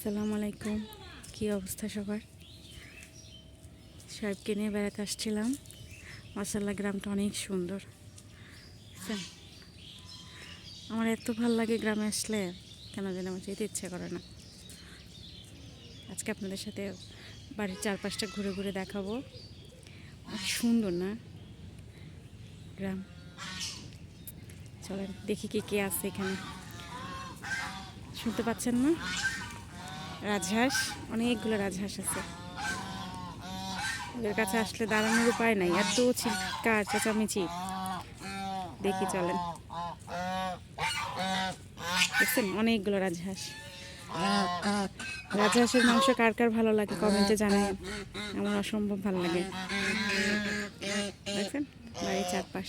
আসসালামু আলাইকুম। কী অবস্থা সবার? সাহেবকে নিয়ে বেড়াতে আসছিলাম। মাসাল্লাহ গ্রামটা অনেক সুন্দর। বুঝছেন? আমার এত ভালো লাগে গ্রামে আসলে, কেন যেন আমার যেতে ইচ্ছে করে না। আজকে আপনাদের সাথে বাড়ির চারপাশটা ঘুরে ঘুরে দেখাবো। সুন্দর না? গ্রাম। চলেন, দেখি কে কে আছে এখানে। শুনতে পাচ্ছেন না? রাজহাঁস, অনেকগুলো রাজহাঁস আছে। ওদের কাছে আসলে দাঁড়ানোর উপায় নাই। এত চিৎকার চেঁচামেচি। দেখি চলেন। দেখছেন? অনেকগুলো রাজহাঁস। রাজহাঁসের মাংস কার কার ভালো লাগে কমেন্টে জানায় আমার অসম্ভব ভালো লাগে। দেখছেন? বাড়ির চারপাশ।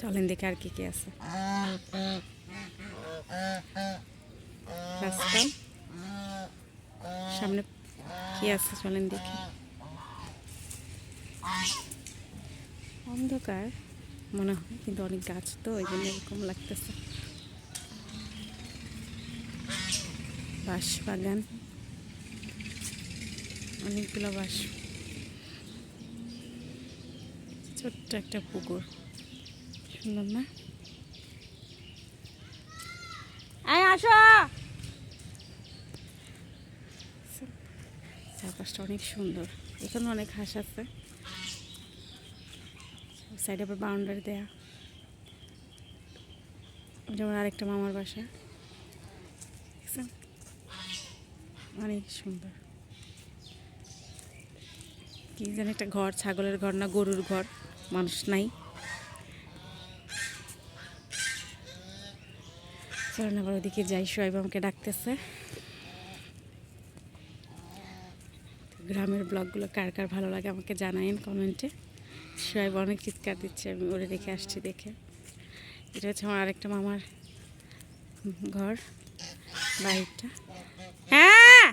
চলেন দেখি আর কি কি আছে। রাস্তা। সামনে কি আছে চলেন দেখি। অন্ধকার, মনে হয় কিন্তু অনেক গাছ তো ওই জন্য এরকম লাগতেছে। বাঁশ বাগান অনেকগুলো বাঁশ। ছোট্ট একটা পুকুর। সুন্দর না? আসো! চারপাশটা অনেক সুন্দর। এখানে অনেক হাঁস আছে। সাইডে আবার বাউন্ডারি দেয়া। যেমন আরেকটা মামার বাসা? অনেক সুন্দর। কি যেন একটা ঘর, ছাগলের ঘর না, গরুর ঘর। মানুষ নাই। চলেন আবার ওদিকে যাই সোয়াইব আমাকে ডাকতেছে। গ্রামের ব্লগগুলো কার কার ভালো লাগে আমাকে জানাইন কমেন্টে। সোয়াইব অনেক চিৎকার দিচ্ছে, আমি ওরে রেখে আসছি দেখে। এটা হচ্ছে আমার আরেকটা মামার ঘর, বাড়িটা। হ্যাঁ!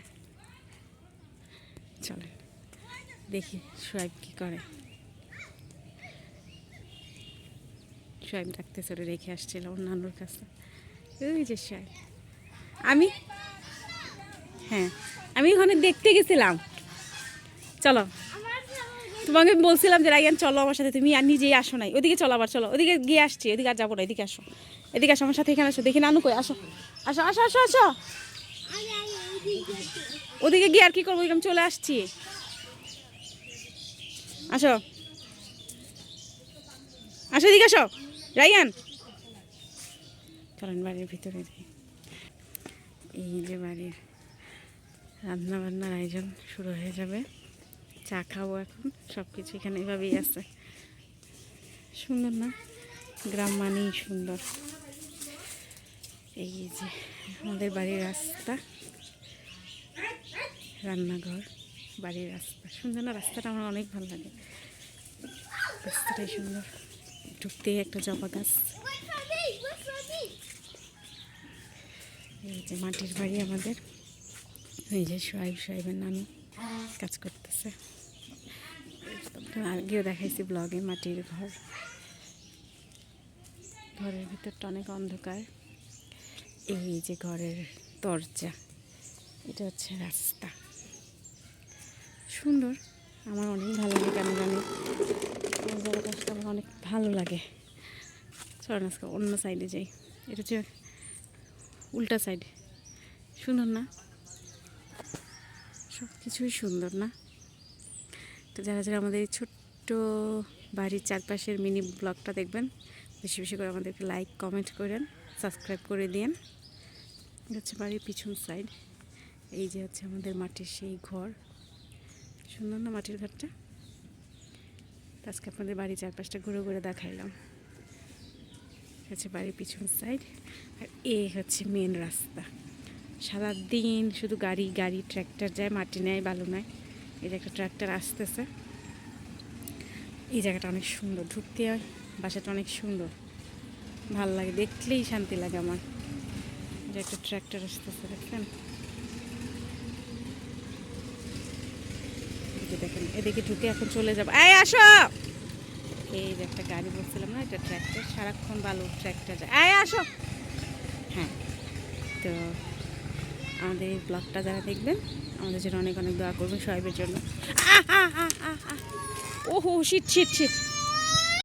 চলেন, দেখি সোয়াইব কি করে। সোয়াইব ডাকতেছে ওরে রেখে আসছিল নানুর কাছে। ওই যে সোয়াইব আমি? হ্যাঁ আমি ওখানে দেখতে গেছিলাম। চলো। তোমাকে আমি বলছিলাম যে, রাইয়ান, চলো আমার সাথে। তুমি আর নিজেই আসো নাই। ওদিকে চলো আবার, চলো। ওদিকে গিয়ে আসছি। ওদিকে আর যাব না, এদিকে আসো। এদিকে আসো, আমার সাথে এখানে আসো। দেখি নানু কই, আসো। আসো আসো আসো আসো। ওদিকে গিয়ে আর কি করব? আমি চলে আসছি। আসো। আসো, এদিকে আসো। রাইয়ান। চলেন বাড়ির ভিতরে এই যে বাড়ির রান্না বান্নার আয়োজন শুরু হয়ে যাবে। চা খাব এখন সব কিছু এখানে এভাবেই আছে। সুন্দর না? গ্রাম মানেই সুন্দর। এই যে আমাদের বাড়ির রাস্তা। রান্নাঘর, বাড়ির রাস্তা। সুন্দর না? রাস্তাটা আমার অনেক ভালো লাগে। রাস্তাটাই সুন্দর। ঢুকতেই একটা জবা গাছ। এই যে মাটির বাড়ি আমাদের। এই যে সোহাইব সাহেবের নানু। কাজ করতেছে। আগেও দেখাইছি ব্লগে মাটির ঘর। ঘরের ভিতরটা অনেক অন্ধকার। এই যে ঘরের দরজা, এটা হচ্ছে রাস্তা। সুন্দর। আমার অনেক ভালো লাগে কেন জানি। জায়গাটা আমার অনেক ভালো লাগে। চলেন অন্য সাইডে যাই। এটা হচ্ছে উল্টা সাইড সুন্দর না? সব কিছুই সুন্দর না? তো যারা যারা আমাদের এই ছোট্ট বাড়ির চারপাশের মিনি ব্লগটা দেখবেন, বেশি বেশি করে আমাদেরকে লাইক কমেন্ট করেন সাবস্ক্রাইব করে দিন হচ্ছে বাড়ির পিছন সাইড এই যে হচ্ছে আমাদের মাটির সেই ঘর। সুন্দর না মাটির ঘরটা? আজকে আপনাদের বাড়ির চারপাশটা ঘুরে ঘুরে দেখাইলাম। হচ্ছে বাড়ির পিছন সাইড আর এ হচ্ছে মেন রাস্তা। সারাদিন শুধু গাড়ি গাড়ি ট্র্যাক্টর যায়, মাটি নেয়, বালু নেয়। এই যে একটা ট্র্যাক্টর আসতেছে। এই জায়গাটা অনেক সুন্দর, ঢুকতে হয়, বাসাটা অনেক সুন্দর। ভালো লাগে, দেখলেই শান্তি লাগে আমার। যে একটা ট্র্যাক্টর আসতেছে যে দেখেন, এদিকে ঢুকে এখন চলে যাব। এই, আসো! এই যে একটা গাড়ি বলছিলাম না, এটা ট্র্যাক্টর সারাক্ষণ বালু ট্র্যাক্টর যায়। এই, আসো! হ্যাঁ তো আমাদের এই ব্লগটা যারা দেখবেন, আমাদের জন্য অনেক অনেক দোয়া করবেন সবাইয়ের জন্য। ওহো শীত শীত শিট